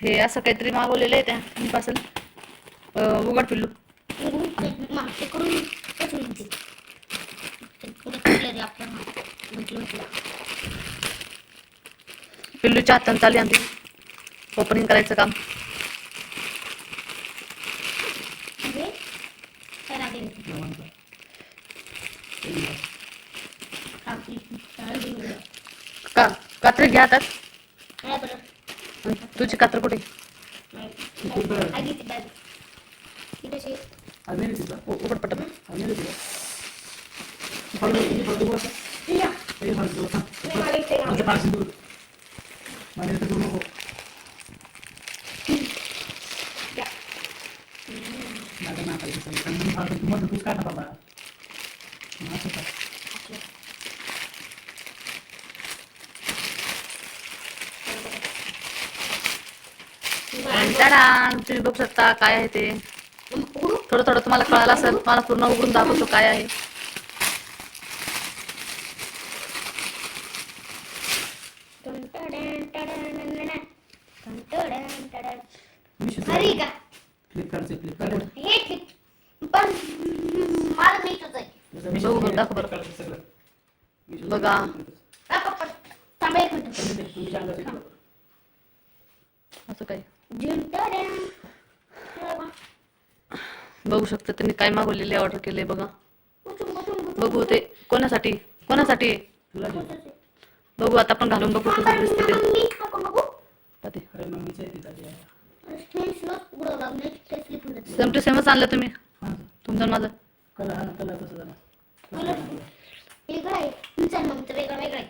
हे असं काहीतरी मागवलेलं आहे त्या पासून उघड पिल्लू. पिल्लूच्या हातानं चालली आमची. ओपनिंग करायचं काम. का? कात्री घ्या हातात तुझी कात्र कुठे नाही आधी ती बॅग ती कशी उ- उघड पटत या नाही मला इथे आवडत. तुम्ही बघू शकता काय आहे ते? थोडं थोडं तुम्हाला कळालं असेल मला पूर्ण उघडून दाखवतो काय आहे. हे बघू असं टडन. बघू शकता त्यांनी काय मागवलेले ऑर्डर केले बघा. बघू ते कोणासाठी कोणासाठी? बघू आता आपण घालून बघू कसं दिसते ते. सेम टू सेमच आणलं तुम्ही. तुमचं माझं. वेगळं वेगळं आहे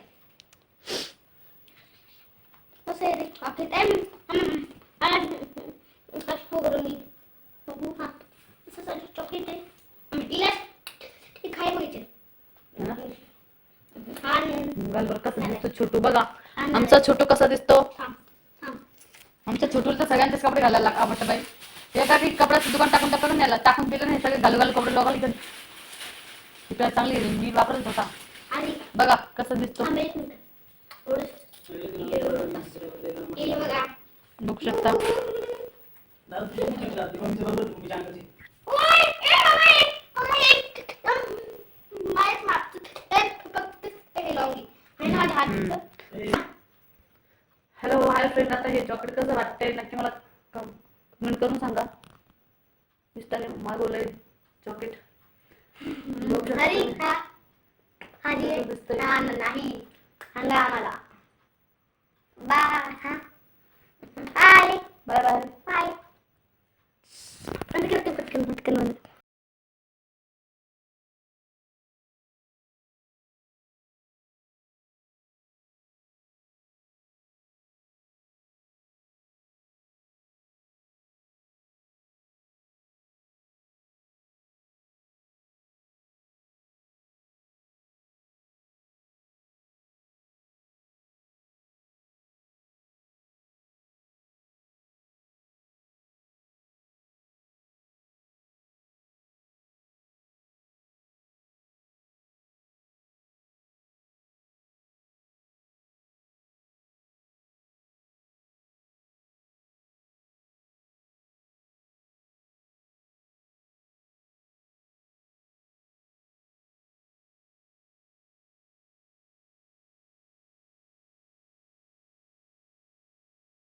कसं आहे रे आपले टाइम वगैरे मी बघू हा असं सारी चॉकलेट आहे हम्म, इलाज हे खाय पाहिजे हा न- घाल बरं कसं दिसतो छोटू बघा. आमचा छोटू कसा दिसतो? आमच्या छोटूला तर सगळ्यांचेच कपडे घालायला आवडतं बाई. एका की कपड्याचं दुकान टाकून टाकून न्यायला टाकून दिलं नाही सगळे घालू घालू कपडे लोकांना घरी इकडे चांगली मी वापरत होता. बघा कसं दिसतो. बघू शकता. ओय, फक्त हॅलो हाय फ्रेंड आता हे चॉकलेट कसं वाटतंय? नक्की मला कमेंट करून सांगा. मिस्टरने मागवलंय चॉकलेट नाही. आम्हाला. हा. Bye bye